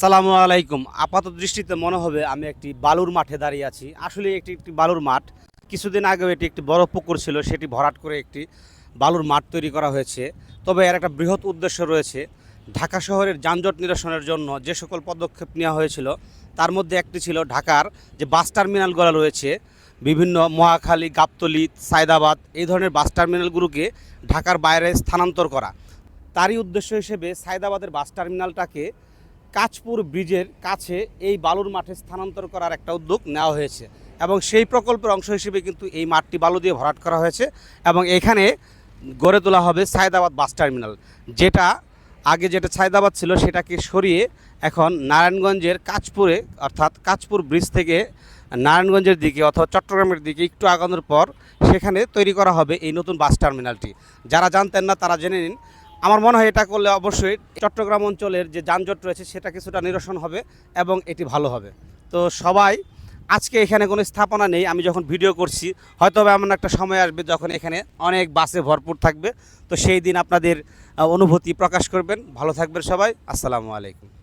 সালামু আলাইকুম। আপাত দৃষ্টিতে মনে হবে আমি একটি বালুর মাঠে দাঁড়িয়ে আছি। আসলে একটি একটি বালুর মাঠ। কিছুদিন আগেও এটি একটি বড় পুকুর ছিল, সেটি ভরাট করে একটি বালুর মাঠ তৈরি করা হয়েছে। তবে এর একটা বৃহৎ উদ্দেশ্য রয়েছে, ঢাকা শহরের যানজট নিরসনের জন্য যে সকল পদক্ষেপ নেওয়া হয়েছিল, তার মধ্যে একটি ছিল ঢাকার যে বাস টার্মিনালগুলো রয়েছে, বিভিন্ন মহাখালী, গাবতলি, সায়দাবাদ, এই ধরনের বাস টার্মিনালগুলোকে ঢাকার বাইরে স্থানান্তর করা। তারই উদ্দেশ্য হিসেবে সায়দাবাদের বাস টার্মিনালটাকে কাঁচপুর ব্রিজের কাছে এই বালুর মাঠে স্থানান্তর করার একটা উদ্যোগ নেওয়া হয়েছে এবং সেই প্রকল্পের অংশ হিসেবে কিন্তু এই মাঠটি বালু দিয়ে ভরাট করা হয়েছে এবং এখানে গড়ে তোলা হবে সায়দাবাদ বাস টার্মিনাল, যেটা আগে যেটা সায়দাবাদ ছিল সেটাকে সরিয়ে এখন নারায়ণগঞ্জের কাঁচপুরে, অর্থাৎ কাঁচপুর ব্রিজ থেকে নারায়ণগঞ্জের দিকে অথবা চট্টগ্রামের দিকে একটু আগানোর পর সেখানে তৈরি করা হবে এই নতুন বাস টার্মিনালটি। যারা জানতেন না তারা জেনে নিন আমার মনে হয় এটা করলে অবশ্যই চট্টগ্রাম অঞ্চলের যে যানজট রয়েছে সেটা কিছুটা নিরসন হবে এবং এটি ভালো হবে। তো সবাই, আজকে এখানে কোনো স্থাপনা নেই, আমি যখন ভিডিও করছি, হয়তো এমন একটা সময় আসবে যখন এখানে অনেক বাসে ভরপুর থাকবে। তো সেই দিন আপনাদের অনুভূতি প্রকাশ করবেন। ভালো থাকবেন সবাই, আসসালামু আলাইকুম।